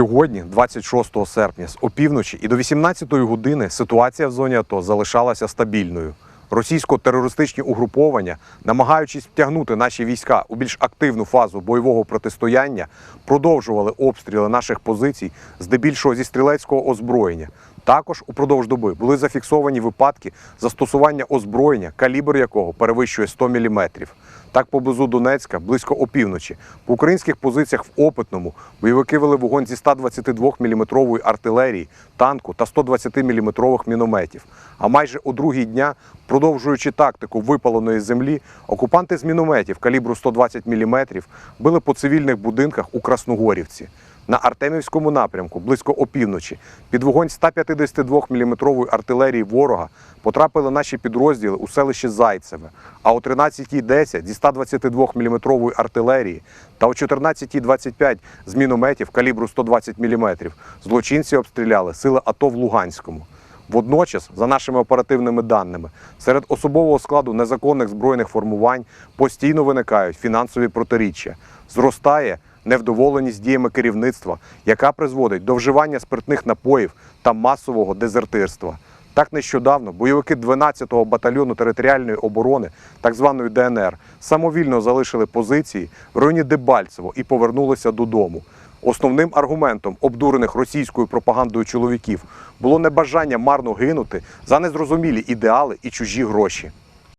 Сьогодні, 26 серпня, з опівночі і до 18-ї години ситуація в зоні АТО залишалася стабільною. Російсько-терористичні угруповання, намагаючись втягнути наші війська у більш активну фазу бойового протистояння, продовжували обстріли наших позицій, здебільшого зі стрілецького озброєння. Також упродовж доби були зафіксовані випадки застосування озброєння, калібр якого перевищує 100 мм. Так, поблизу Донецька, близько опівночі, по українських позиціях в Опитному бойовики вели вогонь зі 122 мм артилерії, танку та 120 мм мінометів. А майже у другій дня, продовжуючи тактику випаленої землі, окупанти з мінометів калібру 120 мм били по цивільних будинках у Красногорівці. На Артемівському напрямку близько опівночі під вогонь 152 мм артилерії ворога потрапили наші підрозділи у селище Зайцеве. А о 13.10 зі 122 мм артилерії та о 14.25 з мінометів калібру 120 мм злочинці обстріляли сили АТО в Луганському. Водночас, за нашими оперативними даними, серед особового складу незаконних збройних формувань постійно виникають фінансові протиріччя. Зростає невдоволеність діями керівництва, яка призводить до вживання спиртних напоїв та масового дезертирства. Так нещодавно бойовики 12-го батальйону територіальної оборони, так званої ДНР, самовільно залишили позиції в районі Дебальцево і повернулися додому. Основним аргументом обдурених російською пропагандою чоловіків було небажання марно гинути за незрозумілі ідеали і чужі гроші.